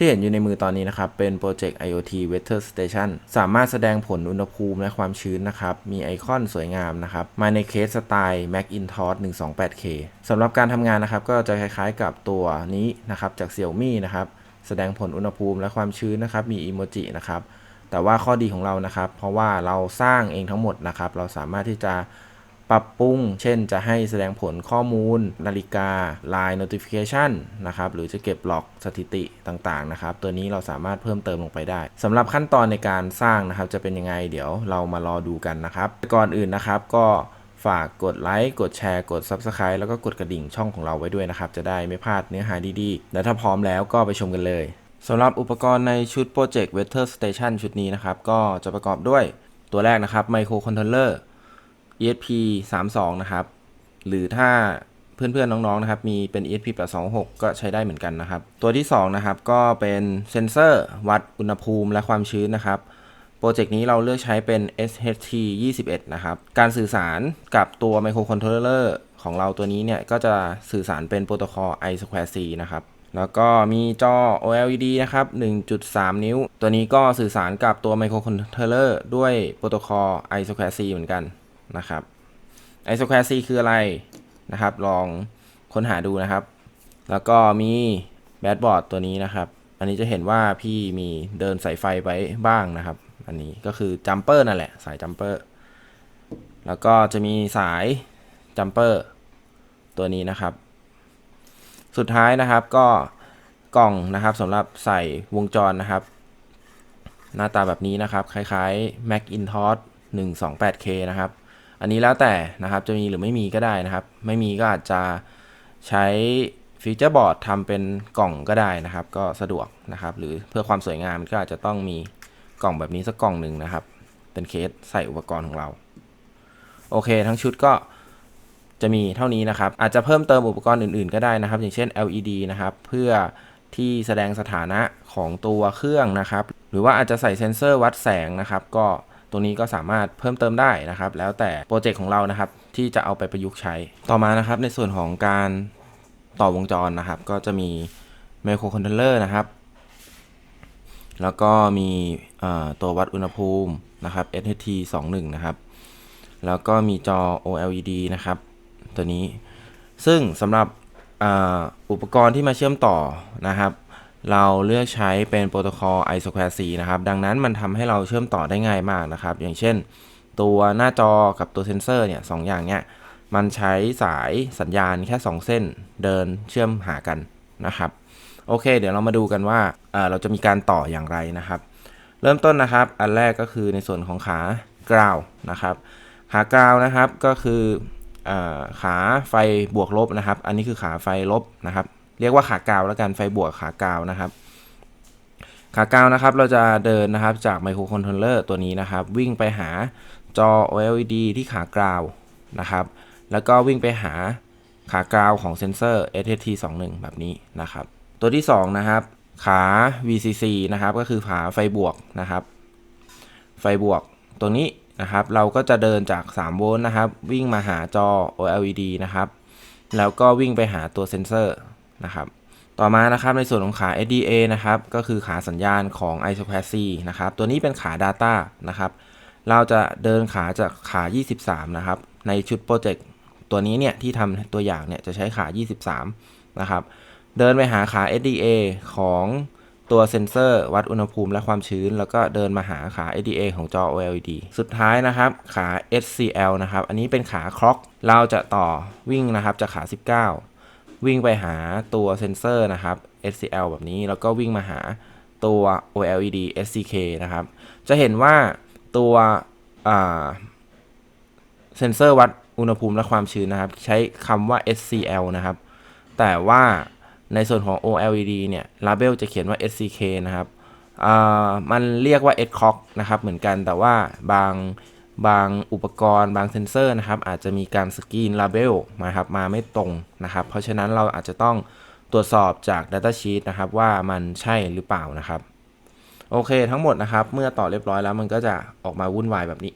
ที่เห็นอยู่ในมือตอนนี้นะครับเป็นโปรเจกต์ IoT Weather Station สามารถแสดงผลอุณหภูมิและความชื้นนะครับ มีไอคอนสวยงามนะครับ มาในเคสสไตล์ Macintosh 128K สำหรับการทำงานนะครับ ก็จะคล้ายๆกับตัวนี้นะครับจาก Xiaomi นะครับ แสดงผลอุณหภูมิและความชื้นนะครับ มีอีโมจินะครับ แต่ว่าข้อดีของเรานะครับ เพราะว่าเราสร้างเองทั้งหมดนะครับ เราสามารถที่จะ ปรับปรุง เช่นจะให้แสดงผลข้อมูล นาฬิกา Line Notification นะครับหรือจะเก็บล็อกสถิติต่างๆนะครับตัวนี้เราสามารถเพิ่มเติมลงไปได้สำหรับขั้นตอนในการสร้างนะครับจะเป็นยังไงเดี๋ยวเรามารอดูกันนะครับก่อนอื่นนะครับก็ฝากกดไลค์ กดแชร์ กด Subscribe แล้วก็กดกระดิ่งช่องของเราไว้ด้วยนะครับ จะได้ไม่พลาดเนื้อหาดีๆ และถ้าพร้อมแล้วก็ไปชมกันเลยสำหรับอุปกรณ์ในชุด Project Weather Station ชุดนี้นะครับ ก็จะประกอบด้วยตัวแรกนะครับ Microcontroller ESP 32นะครับ หรือถ้าเพื่อนๆน้องๆนะครับ มีเป็น ESP 826ก็ใช้ได้เหมือนกันนะครับ ตัวที่ 2 นะครับ ก็เป็นเซนเซอร์วัดอุณหภูมิและความชื้นนะครับโปรเจกต์นี้เราเลือกใช้เป็น SHT 21นะครับ การสื่อสารกับตัว Microcontroller ของเราตัวนี้เนี่ย ก็จะสื่อสารเป็นโปรโตคอล I2C นะครับ แล้วก็มีจอ OLED นะครับ 1.3 นิ้ว ตัวนี้ก็สื่อสารกับตัว Microcontroller ด้วยโปรโตคอล I2C เหมือนกัน นะครับ I2C คืออะไรนะครับ ลองค้นหาดูนะครับ แล้วก็มีแบดบอร์ดตัวนี้นะครับ อันนี้จะเห็นว่าพี่มีเดินสายไฟไว้บ้างนะครับ อันนี้ก็คือจัมเปอร์นั่นแหละ สายจัมเปอร์แล้วก็จะมีสายจัมเปอร์ตัวนี้นะครับ สุดท้ายนะครับก็กล่องนะครับสำหรับใส่วงจรนะครับ หน้าตาแบบนี้นะครับ คล้ายๆ Macintosh 128K นะครับ อันนี้แล้วแต่นะครับจะมีหรือไม่มีก็ได้นะครับ ไม่มีก็อาจจะใช้ฟีเจอร์บอร์ดทำเป็นกล่องก็ได้นะครับ ก็สะดวกนะครับ หรือเพื่อความสวยงามก็อาจจะต้องมีกล่องแบบนี้สักกล่องหนึ่งนะครับ เป็นเคสใส่อุปกรณ์ของเรา โอเค ทั้งชุดก็จะมีเท่านี้นะครับ อาจจะเพิ่มเติมอุปกรณ์อื่นๆ ก็ได้นะครับ อย่างเช่น LED นะครับ เพื่อที่แสดงสถานะของตัวเครื่องนะครับ หรือว่าอาจจะใส่เซ็นเซอร์วัดแสงนะครับ ก็ ตรงนี้ก็สามารถเพิ่มเติมได้นะครับ แล้วแต่โปรเจกต์ของเรานะครับ ที่จะเอาไปประยุกต์ใช้ ต่อมานะครับในส่วนของการต่อวงจรนะครับ ก็จะมีไมโครคอนโทรลเลอร์นะครับ แล้วก็มีตัววัดอุณหภูมินะครับ SHT 21นะครับ แล้วก็มีจอ OLED นะครับ ตัวนี้ ซึ่งสำหรับออุปกรณ์ที่มาเชื่อมต่อนะครับ เราเลือกใช้เป็นโปรโตคอล I2C นะครับ ดังนั้นมันทำให้เราเชื่อมต่อได้ง่ายมากนะครับ อย่างเช่น ตัวหน้าจอกับตัวเซนเซอร์เนี่ยสองอย่างเนี่ยมันใช้สายสัญญาณแค่ 2 เส้นเดินเชื่อมหากันนะครับโอเค เดี๋ยวเรามาดูกันว่าเราจะมีการต่ออย่างไรนะครับ เริ่มต้นนะครับ อันแรกก็คือในส่วนของขากราวนะครับ ขากราวนะครับก็คืออขาไฟบวกลบนะครับ อันนี้คือขาไฟลบนะครับ เรียกว่าขากาวแล้วกันไฟบวกขากาวนะครับ ขากาวนะครับเราจะเดินนะครับจากไมโครคอนโทรลเลอร์ตัวนี้นะครับ วิ่งไปหาจอ OLED ที่ขากราวนะครับ แล้วก็วิ่งไปหาขากราวของเซนเซอร์ SHT21 แบบนี้นะครับ ตัวที่ 2 นะครับ ขา VCC นะครับ ก็คือขาไฟบวกนะครับ ไฟบวกตรงนี้นะครับ เราก็จะเดินจาก 3 โวลต์นะครับ วิ่งมาหาจอ OLED นะครับ แล้วก็วิ่งไปหาตัวเซนเซอร์ นะครับต่อมานะครับในส่วนของขา SDA นะครับก็คือขาสัญญาณของ I2C นะครับตัวนี้เป็นขา Data นะครับเราจะเดินขาจากขา 23 นะครับในชุดโปรเจกต์ตัวนี้เนี่ยที่ทำตัวอย่างเนี่ยจะใช้ขา 23 นะครับเดินไปหาขา SDA ของตัวเซนเซอร์วัดอุณหภูมิและความชื้น แล้วก็เดินมาหาขา SDA ของจอ OLED สุดท้ายนะครับขา SCL นะครับอันนี้เป็นขาคล็อกเราจะต่อวิ่งนะครับจากขา 19 วิ่งไปหาตัวเซนเซอร์นะครับ SCL แบบนี้แล้วก็วิ่งมาหาตัว OLED SCK นะครับ จะเห็นว่าตัวเซนเซอร์วัดอุณหภูมิและความชื้นนะครับ ใช้คำว่า SCL นะครับ แต่ว่าในส่วนของ OLED เนี่ย label จะเขียนว่า SCK นะครับมันเรียกว่า s c o c นะครับ เหมือนกันแต่ว่าบาง บางอุปกรณ์บางเซนเซอร์นะครับ อาจจะมีการสกรีน label มาครับมาไม่ตรงนะครับ เพราะฉะนั้นเราอาจจะต้องตรวจสอบจาก Data Sheet นะครับว่ามันใช่หรือเปล่านะครับ โอเคทั้งหมดนะครับ เมื่อต่อเรียบร้อยแล้วมันก็จะออกมาวุ่นวายแบบนี้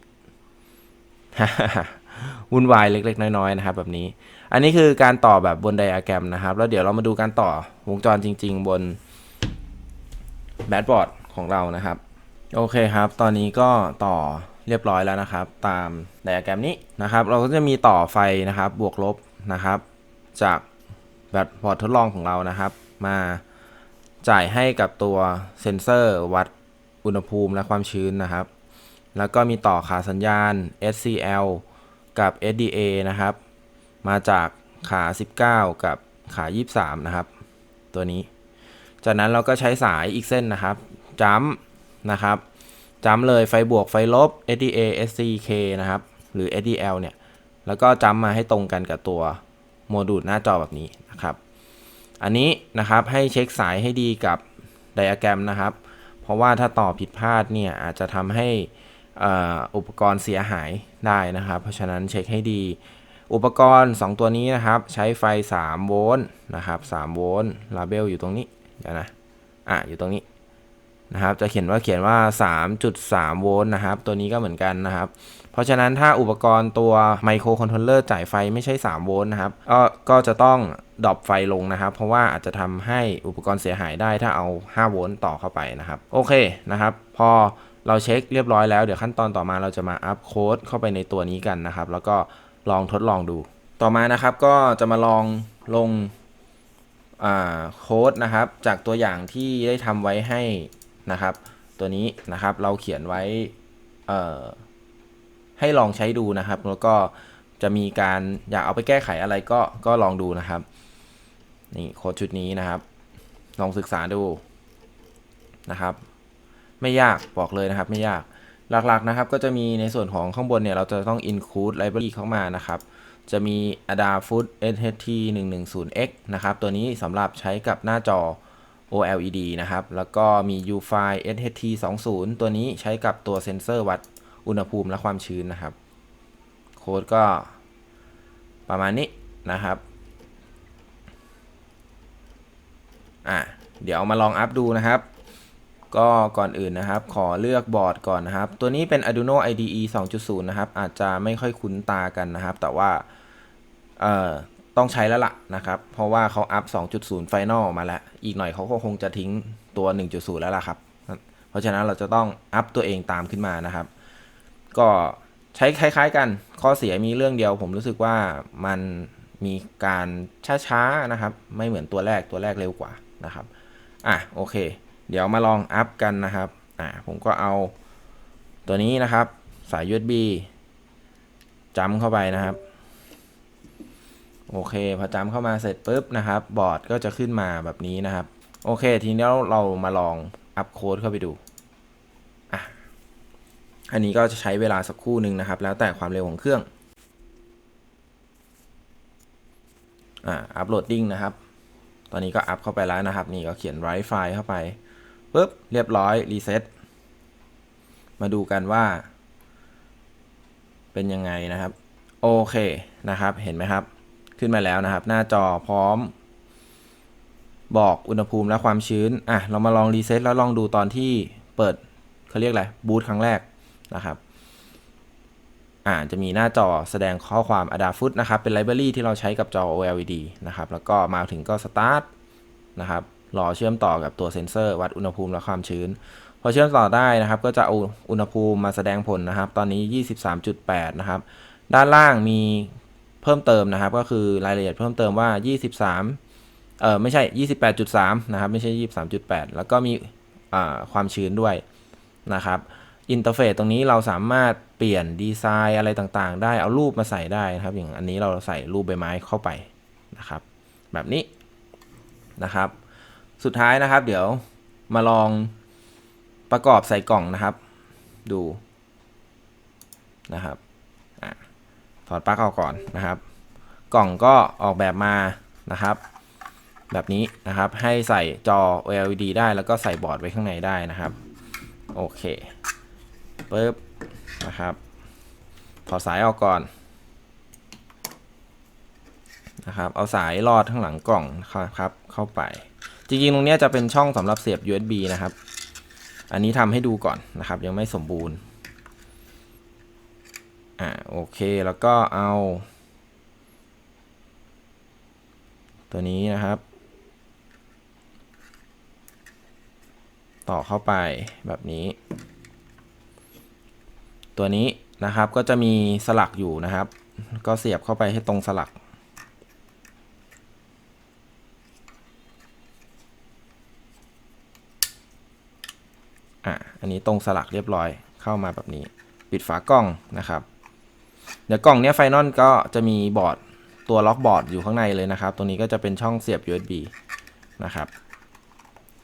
วุ่นวายเล็ก ๆ น้อยๆนะครับ แบบนี้ อันนี้คือการต่อแบบบนไดอะแกรมนะครับ แล้วเดี๋ยวเรามาดูการต่อวงจรจริง ๆ บนแบดบอร์ดของเรานะครับ โอเคครับ ตอนนี้ก็ต่อ เรียบร้อยแล้วนะครับ ตามไดอะแกรมนี้นะครับ เราก็จะมีต่อไฟนะครับ บวกลบนะครับ จากแบตบอร์ดทดลองของเรานะครับ มาจ่ายให้กับตัวเซนเซอร์วัดอุณหภูมิและความชื้นนะครับ แล้วก็มีต่อขาสัญญาณ SCL กับ SDA นะครับ มาจากขา 19 กับขา 23 นะครับ ตัวนี้ จากนั้นเราก็ใช้สายอีกเส้นนะครับจัมป์นะครับ จัมป์เลยไฟบวกไฟลบ SDA SCK นะครับ หรือ SDL เนี่ย แล้วก็จัมาให้ตรงกันกับตัวโมดูลหน้าจอแบบนี้นะครับ อันนี้นะครับให้เช็คสายให้ดีกับไดอะแกรมนะครับ เพราะว่าถ้าต่อผิดพลาดเนี่ยอาจจะทำให้อุปกรณ์เสียหายได้นะครับ เพราะฉะนั้นเช็คให้ดี อุปกรณ์ 2 ตัวนี้นะครับ ใช้ไฟ 3 โวลต์นะครับ 3 โวลต์ลาเบลอยู่ตรงนี้เดี๋ยวนะ อะ อยู่ตรงนี้ นะครับจะเขียนว่าเขียนว่า 3.3 โวลต์นะครับ ตัวนี้ก็เหมือนกันนะครับ เพราะฉะนั้นถ้าอุปกรณ์ตัวไมโครคอนโทรลเลอร์จ่ายไฟไม่ใช่ 3 โวลต์นะครับก็ก็จะต้องดรอปไฟลงนะครับ เพราะว่าอาจจะทำให้อุปกรณ์เสียหายได้ถ้าเอา 5 โวลต์ต่อเข้าไปนะครับ โอเคนะครับ พอเราเช็คเรียบร้อยแล้วเดี๋ยวขั้นตอนต่อมาเราจะมาอัพโค้ดเข้าไปในตัวนี้กันนะครับ แล้วก็ลองทดลองดู ต่อมานะครับก็จะมาลองลงอ่าโค้ดนะครับ จากตัวอย่างที่ได้ทำไว้ให้ นะครับ ตัวนี้นะครับเราเขียนไว้ให้ลองใช้ดูนะครับ แล้วก็จะมีการอยากเอาไปแก้ไขอะไรก็ก็ลองดูนะครับนี่โค้ดชุดนี้นะครับ ลองศึกษาดูนะครับ ไม่ยากบอกเลยนะครับ ไม่ยากหลักๆนะครับ ก็จะมีในส่วนของข้างบนเนี่ย เราจะต้อง include library เข้ามานะครับ จะมี Adafruit SHT 110X นะครับ ตัวนี้สำหรับใช้กับหน้าจอ OLED นะครับ แล้วก็มี UFI SHT 20ตัวนี้ใช้กับตัวเซ็นเซอร์วัดอุณหภูมิและความชื้นนะครับ โค้ดก็ประมาณนี้นะครับ อะ เดี๋ยวมาลองอัพดูนะครับ ก็ก่อนอื่นนะครับ ขอเลือกบอร์ดก่อนนะครับ ตัวนี้เป็น Arduino IDE 2.0 นะครับ อาจจะไม่ค่อยคุ้นตากันนะครับ แต่ว่า เอ่อ ต้องใช้แล้วล่ะนะครับ เพราะว่าเขาอัพ 2.0 Final มาแล้ว อีกหน่อยเขาก็คงจะทิ้งตัว 1.0 แล้วล่ะครับ เพราะฉะนั้นเราจะต้องอัพตัวเองตามขึ้นมานะครับ ก็ใช้คล้าย ๆ กัน ข้อเสียมีเรื่องเดียวผมรู้สึกว่ามันมีการช้าๆนะครับ ไม่เหมือนตัวแรกตัวแรกเร็วกว่านะครับ อะโอเค เดี๋ยวมาลองอัพกันนะครับ อะผมก็เอาตัวนี้นะครับ สาย USB จัมเข้าไปนะครับ โอเคพอจำเข้ามาเสร็จปุ๊บนะครับ บอร์ดก็จะขึ้นมาแบบนี้นะครับ โอเค ทีนี้เรามาลองอัพโค้ดเข้าไปดูอะอันนี้ก็จะใช้เวลาสักครู่หนึ่งนะครับ แล้วแต่ความเร็วของเครื่องอ่าอัพโหลดดิ้งนะครับ ตอนนี้ก็อัพเข้าไปแล้วนะครับ นี่ก็เขียน write file เข้าไปปุ๊บเรียบร้อยรีเซ็ตมาดูกันว่า เป็นยังไงนะครับ โอเคนะครับเห็นไหมครับ ขึ้นมาแล้วนะครับ หน้าจอพร้อม บอกอุณหภูมิและความชื้น อะ เรามาลองรีเซ็ตแล้วลองดูตอนที่เปิดเขาเรียกอะไรบูตครั้งแรกนะครับ อ่าจะมีหน้าจอแสดงข้อความ Adafruit นะครับ เป็นไลบรารีที่เราใช้กับจอ OLED นะครับ แล้วก็มาถึงก็ Start นะครับรอเชื่อมต่อกับตัวเซ็นเซอร์วัดอุณหภูมิและความชื้น พอเชื่อมต่อได้นะครับ ก็จะเอาอุณหภูมิมาแสดงผลนะครับ ตอนนี้ 23.8 นะครับ ด้านล่างมี เพิ่มเติมนะครับ ก็คือรายละเอียดเพิ่มเติมว่า 23เออไม่ใช่ 28.3 นะครับ ไม่ใช่ 23.8 แล้วก็มีความชื้นด้วยนะครับอินเทอร์เฟซตรงนี้เราสามารถเปลี่ยนดีไซน์อะไรต่างๆ ได้เอารูปมาใส่ได้นะครับ อย่างอันนี้เราใส่รูปใบไม้เข้าไปนะครับ แบบนี้นะครับ สุดท้ายนะครับ เดี๋ยวมาลองประกอบใส่กล่องนะครับ ดูนะครับ อดปลั๊กออกก่อนนะครับ กล่องก็ออกแบบมานะครับ แบบนี้นะครับให้ใส่จอ led ได้แล้วก็ใส่บอร์ดไว้ข้างในได้นะครับ โอเคปึ๊บนะครับถอดสายออกก่อนนะครับเอาสายลอดข้างหลังกล่องครับเข้าไป จริงๆ ตรงนี้จะเป็นช่องสำหรับเสียบ USB นะครับ อันนี้ทำให้ดูก่อนนะครับ ยังไม่สมบูรณ์ อ่าโอเคแล้วก็เอา ตัวนี้นะครับ ต่อเข้าไปแบบนี้ ตัวนี้นะครับก็จะมีสลักอยู่นะครับ ก็เสียบเข้าไปให้ตรงสลักอะอันนี้ตรงสลักเรียบร้อยเข้ามาแบบนี้ ปิดฝากล้องนะครับ เดี๋ยวกล่องเนี้ยไฟนอลก็จะมีบอร์ดตัวล็อกบอร์ดอยู่ข้างในเลยนะครับตัวนี้ก็จะเป็นช่องเสียบ USB นะครับ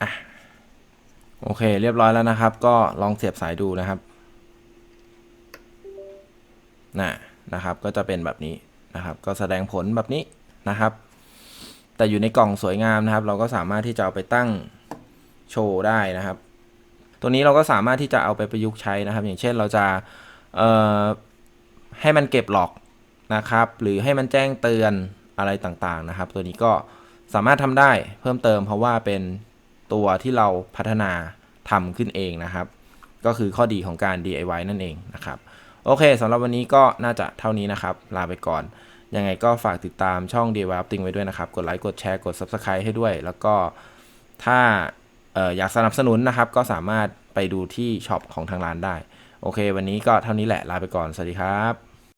อะโอเค เรียบร้อยแล้วนะครับ ก็ลองเสียบสายดูนะครับนะนะครับ ก็จะเป็นแบบนี้นะครับ ก็แสดงผลแบบนี้นะครับ แต่อยู่ในกล่องสวยงามนะครับ เราก็สามารถที่จะเอาไปตั้งโชว์ได้นะครับ ตัวนี้เราก็สามารถที่จะเอาไปประยุกต์ใช้นะครับ อย่างเช่นเราจะเอ่อ ให้มันเก็บหลอกนะครับ หรือให้มันแจ้งเตือนอะไรต่างๆนะครับ ตัวนี้ก็สามารถทำได้เพิ่มเติมเพราะว่าเป็นตัวที่เราพัฒนาทำขึ้นเองนะครับ ก็คือข้อดีของการ DIY นั่นเองนะครับ โอเคสำหรับวันนี้ก็น่าจะเท่านี้นะครับ ลาไปก่อน ยังไงก็ฝากติดตามช่อง DIY Upting ไว้ด้วยนะครับ กดไลค์ กดแชร์ กด Subscribe ให้ด้วย แล้วก็ถ้าอออยากสนับสนุนนะครับ ก็สามารถไปดูที่ช็อปของทางร้านได้ โอเค วันนี้ก็เท่านี้แหละ ลาไปก่อน สวัสดีครับ